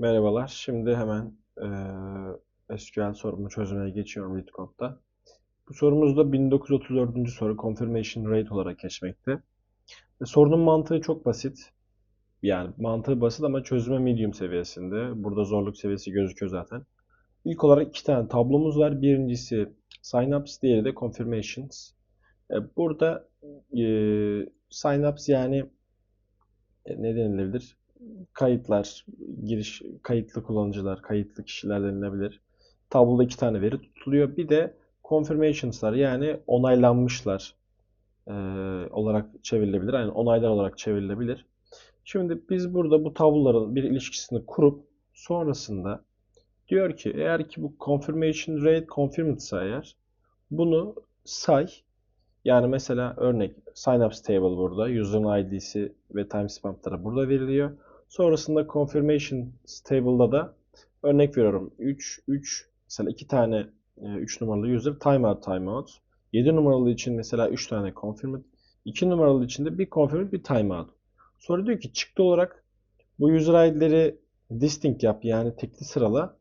Merhabalar. Şimdi hemen eee, SQL sorumu çözmeye geçiyorum LeetCode'da. Bu sorumuz da 1934. soru Confirmation Rate olarak geçmekte. Ve sorunun mantığı çok basit. Yani mantığı basit ama çözüme medium seviyesinde. Burada zorluk seviyesi gözüküyor zaten. İlk olarak iki tane tablomuz var. Birincisi Synapse, diğeri de Confirmations. E, Burada eee Synapse yani e, ne denilebilir? Kayıtlar, giriş, kayıtlı kullanıcılar, kayıtlı kişiler denilebilir. Tabloda iki tane veri tutuluyor. Bir de confirmations'lar yani onaylanmışlar e, olarak çevrilebilir. Yani onaylar olarak çevrilebilir. Şimdi biz burada bu tabloların bir ilişkisini kurup sonrasında diyor ki eğer ki bu confirmation rate confirmed ise eğer bunu say yani mesela örnek Synapse Table burada. User'ın ID'si ve timestamp'ları burada veriliyor. Sonrasında Confirmation Table'da da örnek veriyorum. 3, 3 mesela 2 tane 3 numaralı user timeout timeout. 7 numaralı için mesela 3 tane confirmed. 2 numaralı için de bir confirmed bir timeout. Sonra diyor ki çıktı olarak bu user ID'leri distinct yap yani tekli sırala.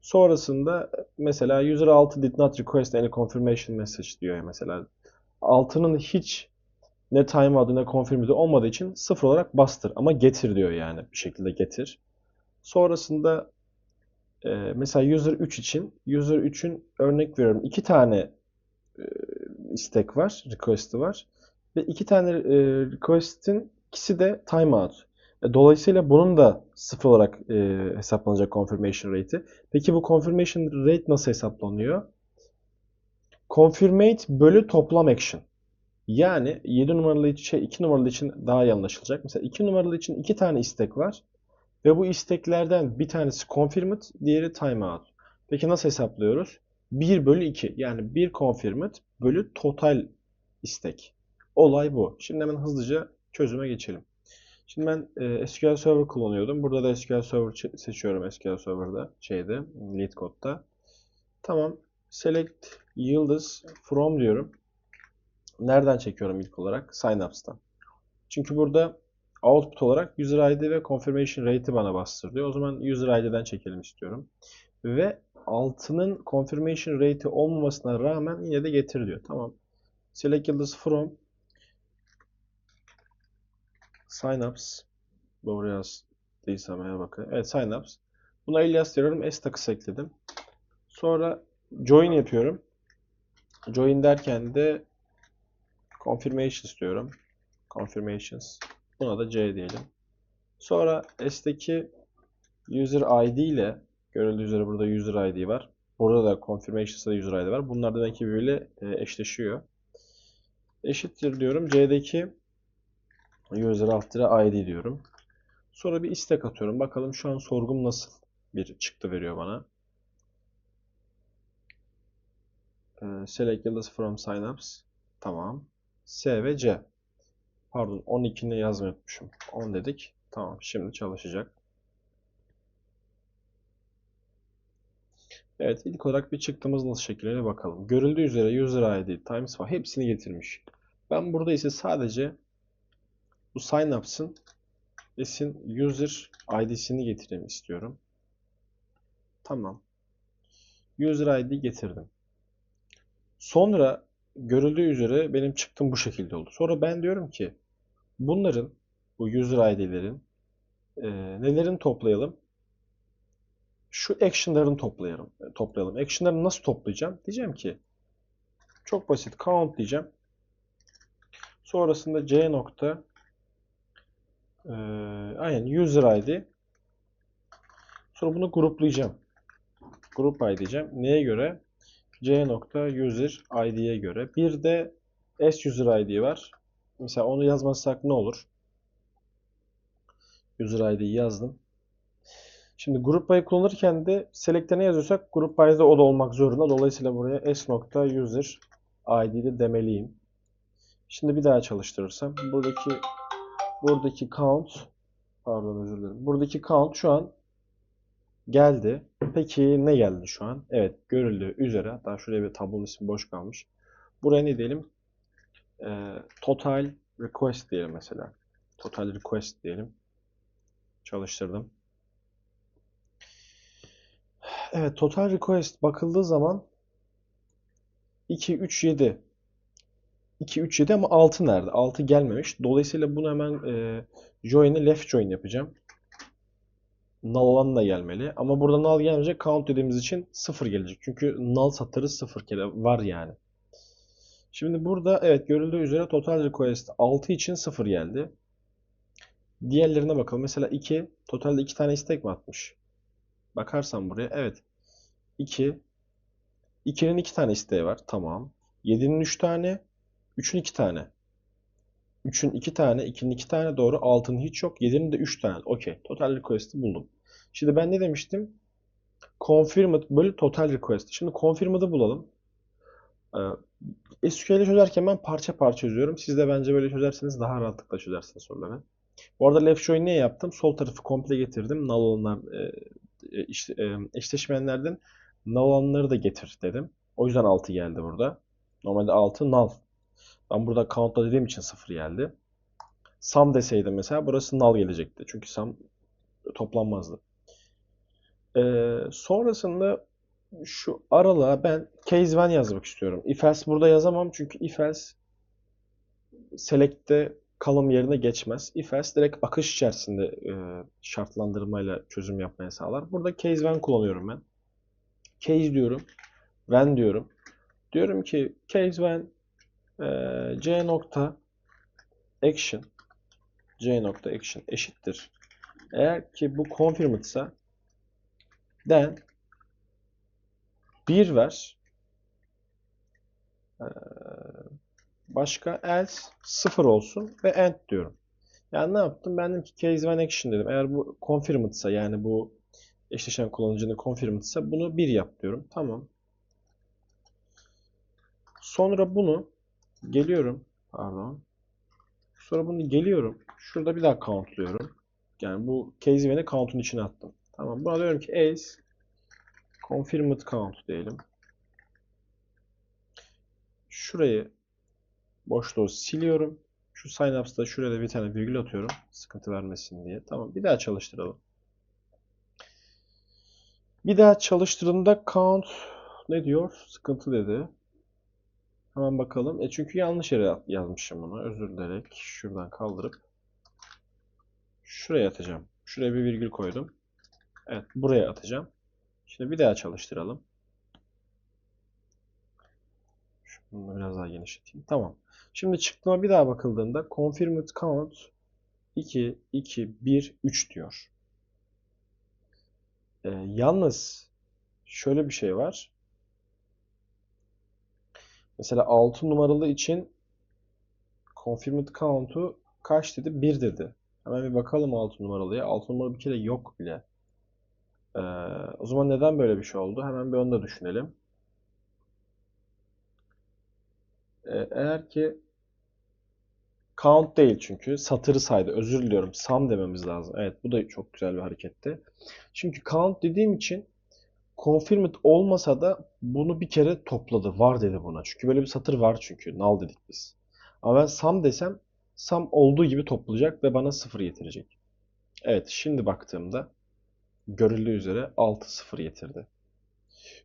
Sonrasında mesela user 6 did not request any confirmation message diyor mesela. 6'nın hiç ne timeout'u ne confirmed'i olmadığı için sıfır olarak bastır. Ama getir diyor yani bir şekilde getir. Sonrasında e, mesela user 3 için user 3'ün örnek veriyorum iki tane e, istek var, request'i var. Ve iki tane e, request'in ikisi de timeout. E, dolayısıyla bunun da sıfır olarak e, hesaplanacak confirmation rate'i. Peki bu confirmation rate nasıl hesaplanıyor? Confirmate bölü toplam action. Yani 7 numaralı için, şey 2 numaralı için daha iyi anlaşılacak. Mesela 2 numaralı için 2 tane istek var. Ve bu isteklerden bir tanesi confirmed, diğeri timeout. Peki nasıl hesaplıyoruz? 1 bölü 2. Yani 1 confirmed bölü total istek. Olay bu. Şimdi hemen hızlıca çözüme geçelim. Şimdi ben e, SQL Server kullanıyordum. Burada da SQL Server seçiyorum SQL Server'da, şeyde, LeetCode'da. Tamam. Select yıldız from diyorum. Nereden çekiyorum ilk olarak? Synapse'dan. Çünkü burada output olarak user ID ve confirmation rate'i bana bastır diyor. O zaman user ID'den çekelim istiyorum. Ve altının confirmation rate'i olmamasına rağmen yine de getir diyor. Tamam. Select yıldız from Synapse doğru yazdıysam eğer bakın. Evet Synapse. Buna alias diyorum. S takısı ekledim. Sonra join yapıyorum. Join derken de confirmation istiyorum. Confirmations. Buna da C diyelim. Sonra S'teki user ID ile görüldüğü üzere burada user ID var. Burada da confirmations'da user ID var. Bunlar demek ki birbiriyle e, eşleşiyor. Eşittir diyorum. C'deki user alt ID diyorum. Sonra bir istek atıyorum. Bakalım şu an sorgum nasıl bir çıktı veriyor bana. Select yıldız from synapse. Tamam. S ve C. Pardon 12'ni yazmayı unutmuşum. 10 dedik. Tamam şimdi çalışacak. Evet ilk olarak bir çıktığımız nasıl şekillerine bakalım. Görüldüğü üzere user ID, times var. Hepsini getirmiş. Ben burada ise sadece bu Synapse'ın S'in user ID'sini getireyim istiyorum. Tamam. User ID getirdim. Sonra görüldüğü üzere benim çıktım bu şekilde oldu. Sonra ben diyorum ki bunların bu user ID'lerin e, nelerini toplayalım? Şu action'larını toplayalım. E, toplayalım. Action'ları nasıl toplayacağım? Diyeceğim ki çok basit count diyeceğim. Sonrasında c nokta e, aynen user ID sonra bunu gruplayacağım. Group ID diyeceğim. Neye göre? C nokta user id'ye göre. Bir de s user id var. Mesela onu yazmazsak ne olur? User id'yi yazdım. Şimdi grup kullanırken de select'e ne yazıyorsak grup by'de o da olmak zorunda. Dolayısıyla buraya s nokta user id'de demeliyim. Şimdi bir daha çalıştırırsam buradaki buradaki count pardon özür dilerim. Buradaki count şu an geldi. Peki ne geldi şu an? Evet görüldüğü üzere hatta şuraya bir tablonun ismi boş kalmış. Buraya ne diyelim? Ee, total request diyelim mesela. Total request diyelim. Çalıştırdım. Evet total request bakıldığı zaman 2, 3, 7. 2, 3, 7 ama 6 nerede? 6 gelmemiş. Dolayısıyla bunu hemen e, join'e left join yapacağım. Null olan da gelmeli. Ama burada null gelmeyecek. Count dediğimiz için 0 gelecek. Çünkü null satırı 0 kere var yani. Şimdi burada evet görüldüğü üzere total request 6 için 0 geldi. Diğerlerine bakalım. Mesela 2 totalde 2 tane istek mi atmış? Bakarsan buraya evet. 2 2'nin 2 tane isteği var. Tamam. 7'nin 3 tane. 3'ün 2 tane. 3'ün 2 tane. 2'nin 2 tane doğru. 6'nın hiç yok. 7'nin de 3 tane. Okey. Total request'i buldum. Şimdi ben ne demiştim? Confirmed bölü total request. Şimdi confirmed'ı bulalım. Ee, SQL'i çözerken ben parça parça çözüyorum. Siz de bence böyle çözerseniz daha rahatlıkla çözersiniz soruları. Bu arada left join niye yaptım? Sol tarafı komple getirdim. Null olanlar e, e, işte, e, eşleşmeyenlerden null olanları da getir dedim. O yüzden 6 geldi burada. Normalde 6 null. Ben burada count'la dediğim için 0 geldi. Sum deseydim mesela burası null gelecekti. Çünkü sum toplanmazdı. Ee, sonrasında şu aralığa ben case when yazmak istiyorum. If else burada yazamam çünkü if else select'te column yerine geçmez. If else direkt akış içerisinde e, şartlandırmayla çözüm yapmaya sağlar. Burada case when kullanıyorum ben. Case diyorum. When diyorum. Diyorum ki case when e, c nokta action c nokta action eşittir. Eğer ki bu confirmed ise then 1 ver. Ee, başka else 0 olsun ve end diyorum. Yani ne yaptım? Ben dedim ki case when action dedim. Eğer bu confirmed ise yani bu eşleşen kullanıcının confirmed ise bunu 1 yap diyorum. Tamam. Sonra bunu geliyorum. Pardon. Sonra bunu geliyorum. Şurada bir daha countluyorum. Yani bu case when'i count'un içine attım. Tamam. Buna diyorum ki ace confirmed count diyelim. Şurayı boşluğu siliyorum. Şu synapse'da şuraya da bir tane virgül atıyorum. Sıkıntı vermesin diye. Tamam. Bir daha çalıştıralım. Bir daha çalıştırdığımda count ne diyor? Sıkıntı dedi. Hemen bakalım. E çünkü yanlış yere yazmışım bunu. Özür dilerim. Şuradan kaldırıp şuraya atacağım. Şuraya bir virgül koydum. Evet, buraya atacağım. Şimdi bir daha çalıştıralım. Şunu biraz daha genişleteyim. Tamam. Şimdi çıktıma bir daha bakıldığında confirmed count 2, 2, 1, 3 diyor. Ee, yalnız şöyle bir şey var. Mesela 6 numaralı için confirmed count'u kaç dedi? 1 dedi. Hemen bir bakalım 6 numaralıya. 6 numara bir kere yok bile. Ee, o zaman neden böyle bir şey oldu? Hemen bir onu da düşünelim. Ee, eğer ki count değil çünkü satırı saydı. Özür diliyorum. Sum dememiz lazım. Evet bu da çok güzel bir hareketti. Çünkü count dediğim için confirmed olmasa da bunu bir kere topladı. Var dedi buna. Çünkü böyle bir satır var çünkü. Null dedik biz. Ama ben sum desem sum olduğu gibi toplayacak ve bana 0 getirecek. Evet şimdi baktığımda görüldüğü üzere 6 0 getirdi.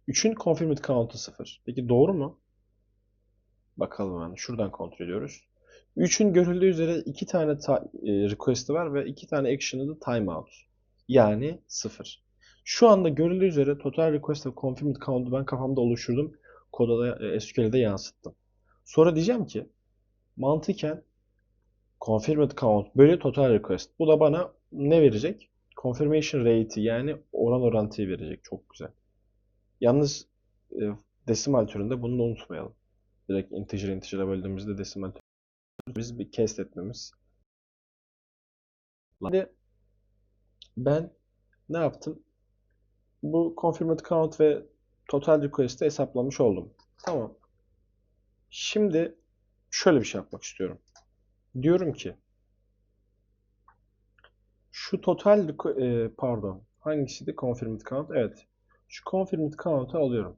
3'ün confirmed count'u 0. Peki doğru mu? Bakalım hemen. Şuradan kontrol ediyoruz. 3'ün görüldüğü üzere 2 tane request'i var ve 2 tane action'ı da timeout. Yani 0. Şu anda görüldüğü üzere total request ve confirmed count'u ben kafamda oluşturdum. Koda da SQL'de yansıttım. Sonra diyeceğim ki mantıken confirmed count bölü total request. Bu da bana ne verecek? Confirmation rate'i yani oran orantıyı verecek. Çok güzel. Yalnız e, desimal türünde bunu da unutmayalım. Direkt integer integer'a böldüğümüzde desimal biz bir cast etmemiz. Şimdi ben ne yaptım? Bu confirmed count ve total request'i hesaplamış oldum. Tamam. Şimdi şöyle bir şey yapmak istiyorum. Diyorum ki şu total e, pardon hangisiydi? Confirmed count. Evet. Şu confirmed count'u alıyorum.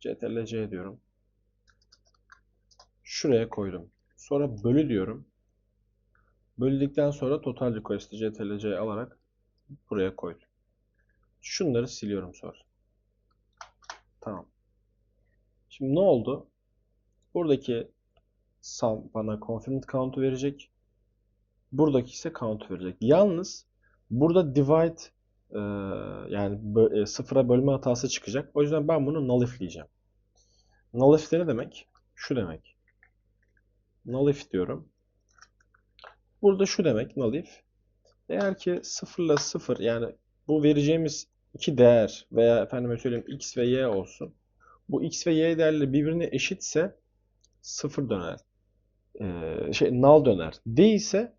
ctrl-c diyorum. Şuraya koydum. Sonra bölü diyorum. Böldükten sonra total request'i ctrl-c alarak buraya koydum. Şunları siliyorum sonra. Tamam. Şimdi ne oldu? Buradaki sum bana confirmed count'u verecek. Buradaki ise count verecek. Yalnız burada divide e, yani e, sıfıra bölme hatası çıkacak. O yüzden ben bunu nullifleyeceğim. Nullif de ne demek? Şu demek. Nullif diyorum. Burada şu demek nullif. Eğer ki 0 ile 0 yani bu vereceğimiz iki değer veya efendime söyleyeyim x ve y olsun. Bu x ve y değerleri birbirine eşitse 0 döner. Ee, şey null döner. Değilse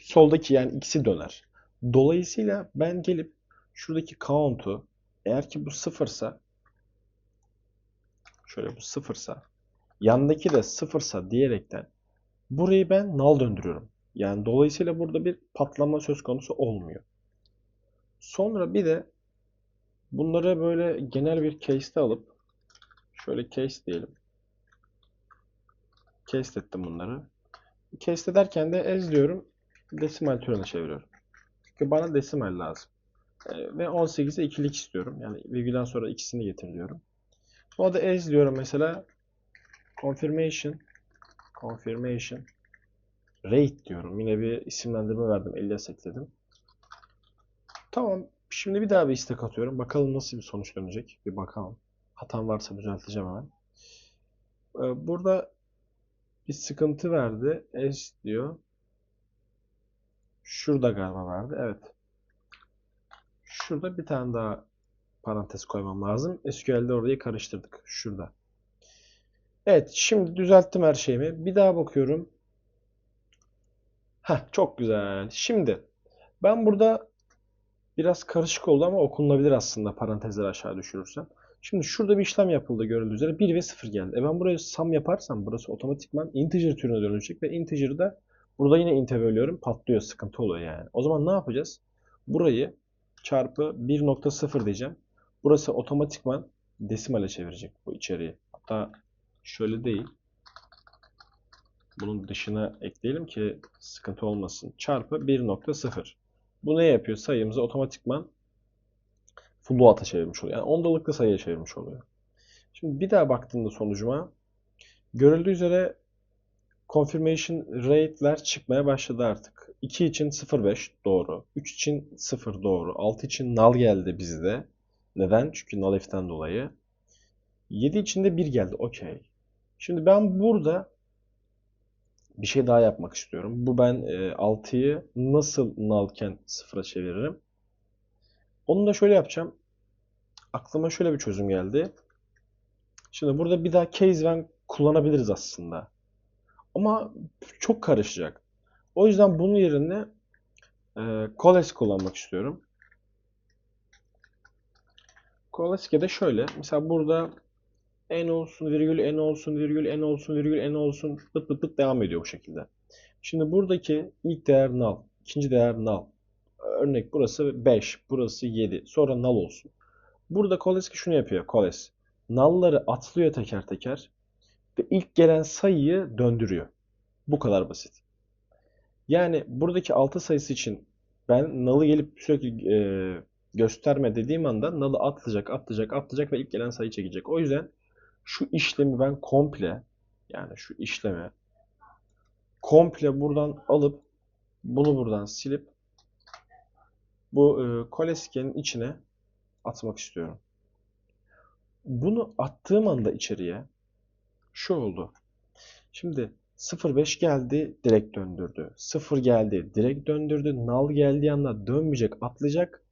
soldaki yani x'i döner. Dolayısıyla ben gelip şuradaki count'u eğer ki bu sıfırsa şöyle bu sıfırsa yandaki de sıfırsa diyerekten burayı ben null döndürüyorum. Yani dolayısıyla burada bir patlama söz konusu olmuyor. Sonra bir de bunları böyle genel bir case'te alıp şöyle case diyelim. Case ettim bunları. Case ederken de as diyorum. Desimal türüne çeviriyorum. Çünkü bana desimal lazım. Ee, ve 18'e ikilik istiyorum. Yani virgülden sonra ikisini getir diyorum. O da as diyorum mesela confirmation confirmation rate diyorum. Yine bir isimlendirme verdim. Alias ekledim. Tamam. Şimdi bir daha bir istek atıyorum. Bakalım nasıl bir sonuç dönecek. Bir bakalım. Hatam varsa düzelteceğim hemen. Ee, Burada bir sıkıntı verdi. S diyor. Şurada galiba verdi. Evet. Şurada bir tane daha parantez koymam lazım. SQL'de orayı karıştırdık. Şurada. Evet. Şimdi düzelttim her şeyimi. Bir daha bakıyorum. Heh, çok güzel. Şimdi ben burada biraz karışık oldu ama okunabilir aslında parantezleri aşağı düşürürsem. Şimdi şurada bir işlem yapıldı görüldüğü üzere 1 ve 0 geldi. E ben buraya sum yaparsam burası otomatikman integer türüne dönecek ve integer'ı da burada yine int'e bölüyorum. Patlıyor, sıkıntı oluyor yani. O zaman ne yapacağız? Burayı çarpı 1.0 diyeceğim. Burası otomatikman desimale çevirecek bu içeriği. Hatta şöyle değil. Bunun dışına ekleyelim ki sıkıntı olmasın. Çarpı 1.0. Bu ne yapıyor? Sayımızı otomatikman float'a çevirmiş oluyor. Yani ondalıklı sayıya çevirmiş oluyor. Şimdi bir daha baktığımda sonucuma görüldüğü üzere confirmation rate'ler çıkmaya başladı artık. 2 için 0.5 doğru. 3 için 0 doğru. 6 için null geldi bizde. Neden? Çünkü null if'ten dolayı. 7 için de 1 geldi. Okey. Şimdi ben burada bir şey daha yapmak istiyorum. Bu ben e, 6'yı nasıl nullken 0'a çeviririm? Onu da şöyle yapacağım. Aklıma şöyle bir çözüm geldi. Şimdi burada bir daha case when kullanabiliriz aslında. Ama çok karışacak. O yüzden bunun yerine e, coalesce kullanmak istiyorum. Coalesce'de şöyle. Mesela burada n olsun, virgül n olsun, virgül n olsun, virgül n olsun bıt bıt bıt devam ediyor bu şekilde. Şimdi buradaki ilk değer null, ikinci değer null. Örnek burası 5, burası 7. Sonra null olsun. Burada Coalesce şunu yapıyor. Coalesce. Null'ları atlıyor teker teker ve ilk gelen sayıyı döndürüyor. Bu kadar basit. Yani buradaki 6 sayısı için ben null'ı gelip sürekli e, gösterme dediğim anda null'ı atlayacak, atlayacak, atlayacak ve ilk gelen sayı çekecek. O yüzden şu işlemi ben komple yani şu işlemi komple buradan alıp bunu buradan silip bu e, Coalesce'nin içine atmak istiyorum. Bunu attığım anda içeriye şu oldu. Şimdi 0.5 geldi direkt döndürdü. 0 geldi direkt döndürdü. Null geldiği anda dönmeyecek atlayacak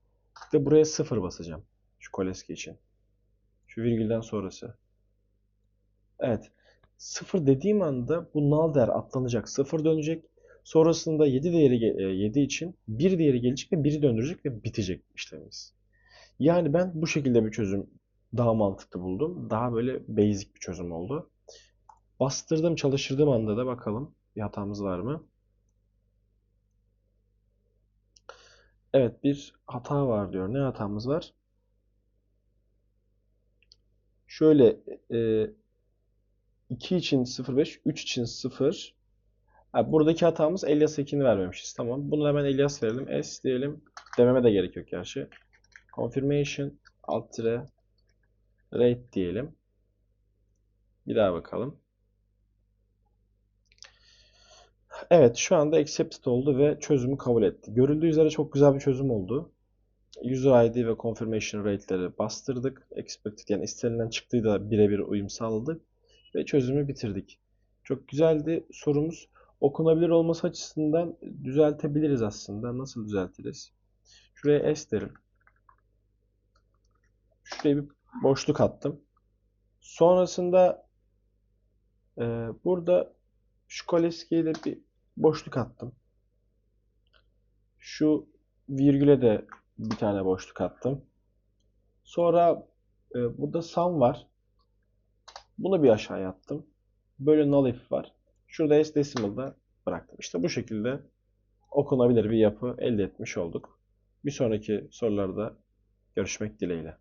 ve buraya 0 basacağım. Şu Coalesce için. Şu virgülden sonrası. Evet. 0 dediğim anda bu null değer atlanacak. 0 dönecek. Sonrasında 7 değeri 7 için 1 değeri gelecek ve 1'i döndürecek ve bitecek işlemimiz. Yani ben bu şekilde bir çözüm daha mantıklı buldum. Daha böyle basic bir çözüm oldu. Bastırdım çalıştırdığım anda da bakalım bir hatamız var mı? Evet bir hata var diyor. Ne hatamız var? Şöyle e, 2 için 0.5, 3 için 0. Ha, buradaki hatamız Elias ekini vermemişiz. Tamam. Bunu hemen Elias verelim. S diyelim. Dememe de gerek yok gerçi. Confirmation alt tire rate diyelim. Bir daha bakalım. Evet, şu anda accepted oldu ve çözümü kabul etti. Görüldüğü üzere çok güzel bir çözüm oldu. User ID ve confirmation rate'leri bastırdık. Expected yani istenilen çıktığı da birebir uyum sağladık ve çözümü bitirdik. Çok güzeldi sorumuz. Okunabilir olması açısından düzeltebiliriz aslında. Nasıl düzeltiriz? Şuraya S derim. Şuraya bir boşluk attım. Sonrasında e, burada şu Koleski'ye de bir boşluk attım. Şu virgüle de bir tane boşluk attım. Sonra e, burada sum var. Bunu bir aşağıya attım. Böyle null if var. Şurada s decimal'da bıraktım. İşte bu şekilde okunabilir bir yapı elde etmiş olduk. Bir sonraki sorularda görüşmek dileğiyle.